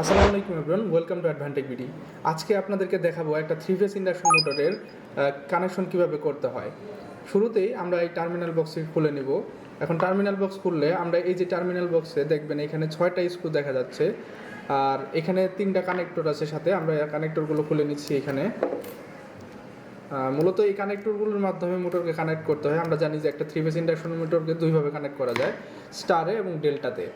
আসসালামু আলাইকুম everyone welcome to advantage BD আজকে আপনাদেরকে দেখাবো একটা থ্রি ফেস ইন্ডাকশন মোটরের কানেকশন কীভাবে করতে হয়। শুরুতেই আমরা এই টার্মিনাল বক্সটি খুলে নিব। এখন টার্মিনাল বক্স খুললে আমরা এই যে টার্মিনাল বক্সে দেখবেন এখানে ছয়টা স্ক্রু দেখা যাচ্ছে। আর এখানে তিনটা কানেক্টর আছে সাথে, আমরা কানেক্টরগুলো খুলে নিচ্ছি এখানে। মূলত এই কানেক্টরগুলোর মাধ্যমে মোটরকে কানেক্ট করতে হয়। আমরা জানি যে একটা থ্রি ফেস ইন্ডাকশন মোটরকে দুইভাবে কানেক্ট করা যায় স্টারে এবং ডেল্টাতে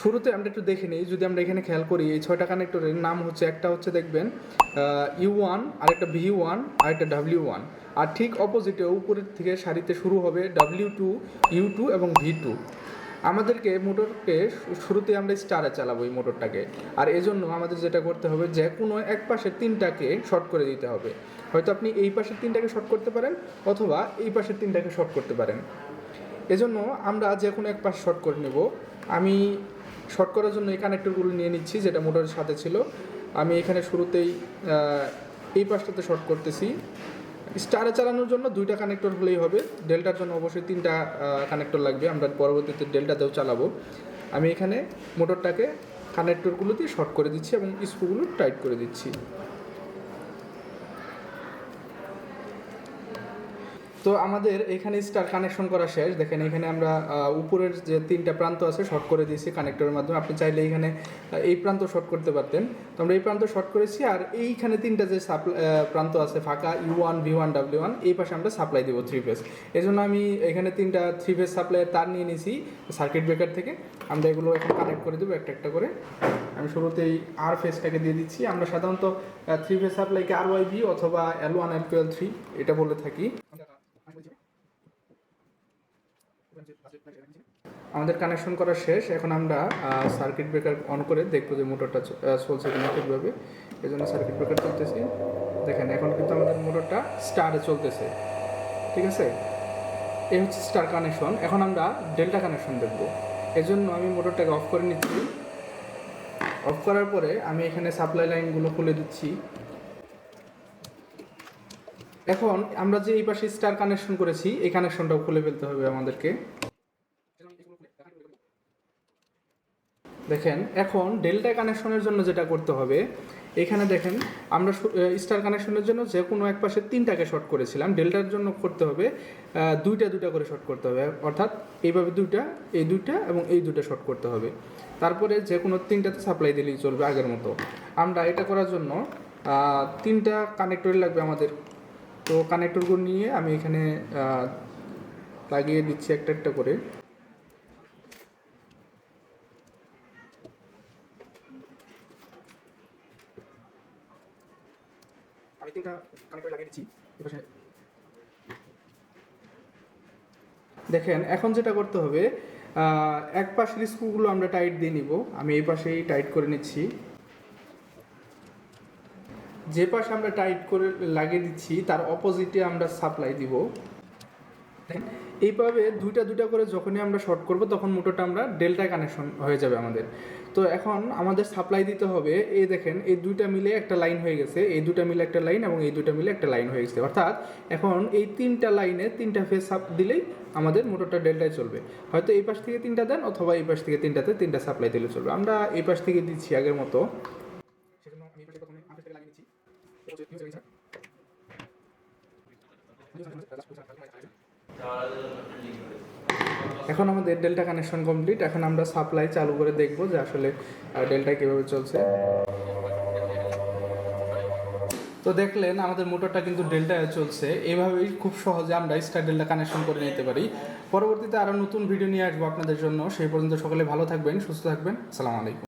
শুরুতে আমরা একটু দেখে নিই, যদি আমরা এখানে খেয়াল করি, এই ছয়টা কানেক্টরের নাম হচ্ছে, একটা হচ্ছে দেখবেন ইউ ওয়ান আরেকটা ভি ওয়ান আরেকটা ডাব্লিউ ওয়ান আর ঠিক অপোজিটে উপরের থেকে সারিতে শুরু হবে ডাব্লিউ টু ইউ টু এবং ভি টু আমাদেরকে মোটরকে শুরুতে আমরা স্টারে চালাবো এই মোটরটাকে। আর এজন্য আমাদের যেটা করতে হবে, যে কোনো এক পাশের তিনটাকে শর্ট করে দিতে হবে। হয়তো আপনি এই পাশের তিনটাকে শর্ট করতে পারেন, অথবা এই পাশের তিনটাকে শর্ট করতে পারেন। এজন্য আমরা যে কোনো এক পাশ শর্ট করে নেব। আমি শর্ট করার জন্য এই কানেক্টরগুলো নিয়ে নিচ্ছি, যেটা মোটরের সাথে ছিল। আমি এখানে শুরুতেই এই পাশটাতে শর্ট করতেছি। স্টারে চালানোর জন্য দুইটা কানেক্টর হলেই হবে। ডেল্টার জন্য অবশ্যই তিনটা কানেক্টর লাগবে। আমরা পরবর্তীতে ডেল্টাতেও চালাবো। আমি এখানে মোটরটাকে কানেক্টরগুলো দিয়ে শর্ট করে দিচ্ছি এবং স্ক্রুগুলো টাইট করে দিচ্ছি। তো আমাদের এখানে স্টার কানেকশন করা শেষ। দেখেন এখানে আমরা উপরের যে তিনটা প্রান্ত আছে শর্ট করে দিয়েছি কানেক্টরের মাধ্যমে। আপনি চাইলে এখানে এই প্রান্ত শর্ট করতে পারতেন। তো আমরা এই প্রান্ত শর্ট করেছি আর এইখানে তিনটা যে সাপ্লাই প্রান্ত আছে, ফাঁকা U one V one W one এই পাশে আমরা সাপ্লাই দেবো থ্রি ফেস এই জন্য আমি এখানে তিনটা থ্রি ফেস সাপ্লাইয়ের তার নিয়ে নিয়েছি সার্কিট ব্রেকার থেকে। আমরা এগুলো এখন কানেক্ট করে দেবো একটা একটা করে। আমি শুরুতেই আর ফেসটাকে দিয়ে দিচ্ছি। আমরা সাধারণত থ্রি ফেস সাপ্লাইকে আর ওয়াই ভি অথবা L one L twelve three এটা বলে থাকি। আমাদের কানেকশন করা শেষ। এখন আমরা সার্কিট ব্রেকার অন করে দেখব যে মোটরটা চলছে কিনা ঠিকভাবে। এই জন্য সার্কিট ব্রেকার চলতেছি। দেখেন, এখন কিন্তু আমাদের মোটরটা স্টারে চলতেছে। ঠিক আছে? এই হচ্ছে স্টার কানেকশন এখন আমরা ডেল্টা কানেকশন দেখব। এই জন্য আমি মোটরটাকে অফ করে নিচ্ছি। অফ করার পরে আমি এখানে সাপ্লাই লাইনগুলো খুলে দিচ্ছি। এখন আমরা যে এই পাশে স্টার কানেকশন করেছি, এই কানেকশনটাও খুলে ফেলতে হবে আমাদেরকে। দেখেন, এখন ডেল্টা কানেকশনের জন্য যেটা করতে হবে, এখানে দেখেন, আমরা স্টার কানেকশনের জন্য যে কোনো এক পাশে তিনটাকে শর্ট করেছিলাম ডেল্টার জন্য করতে হবে দুইটা দুইটা করে শর্ট করতে হবে। অর্থাৎ এইভাবে দুইটা, এই দুইটা এবং এই দুইটা শর্ট করতে হবে। তারপরে যে কোনো তিনটাতে সাপ্লাই দিলেই চলবে আগের মতো। আমরা এটা করার জন্য তিনটা কানেক্টর লাগবে আমাদের তো কানেক্টরগুলো নিয়ে আমি এখানে লাগিয়ে দিচ্ছি একটা একটা করে। দেখেন, এখন যেটা করতে হবে এক পাশের স্ক্রুগুলো আমরা টাইট দিয়ে নিব। আমি এই পাশেই টাইট করে নিচ্ছি। যে পাশে আমরা টাইট করে লাগিয়ে দিচ্ছি, তার অপোজিটে আমরা সাপ্লাই দিব। এইভাবে দুইটা দুইটা করে যখনই আমরা শর্ট করব, তখন মোটরটা আমরা ডেল্টা কানেকশন হয়ে যাবে আমাদের। তো এখন আমাদের সাপ্লাই দিতে হবে, এই দেখেন, এই দুইটা মিলে একটা লাইন হয়ে গেছে, এই দুইটা মিলে একটা লাইন এবং এই দুইটা মিলে একটা লাইন হয়ে গেছে। অর্থাৎ এখন এই তিনটা লাইনে তিনটা ফেস সাপ দিলেই আমাদের মোটরটা ডেল্টায় চলবে। হয়তো এই পাশ থেকে তিনটা দেন, অথবা এই পাশ থেকে তিনটাতে তিনটা সাপ্লাই দিলে চলবে। আমরা এই পাশ থেকে দিচ্ছি আগের মতো সেজন্য আমি এই পাশে প্রথমে আম থেকে লাগিয়ে নিচ্ছি এখন আমাদের ডেল্টা কানেকশন কমপ্লিট। এখন আমরা সাপ্লাই চালু করে দেখব যে আসলে ডেল্টা কীভাবে চলছে। তো দেখলেন, আমাদের মোটরটা কিন্তু ডেল্টায় চলছে। এইভাবেই খুব সহজে আমরা স্টার ডেল্টা কানেকশন করে নিতে পারি। পরবর্তীতে আরও নতুন ভিডিও নিয়ে আসব আপনাদের জন্য। সেই পর্যন্ত সকলে ভালো থাকবেন, সুস্থ থাকবেন। আসসালামু আলাইকুম।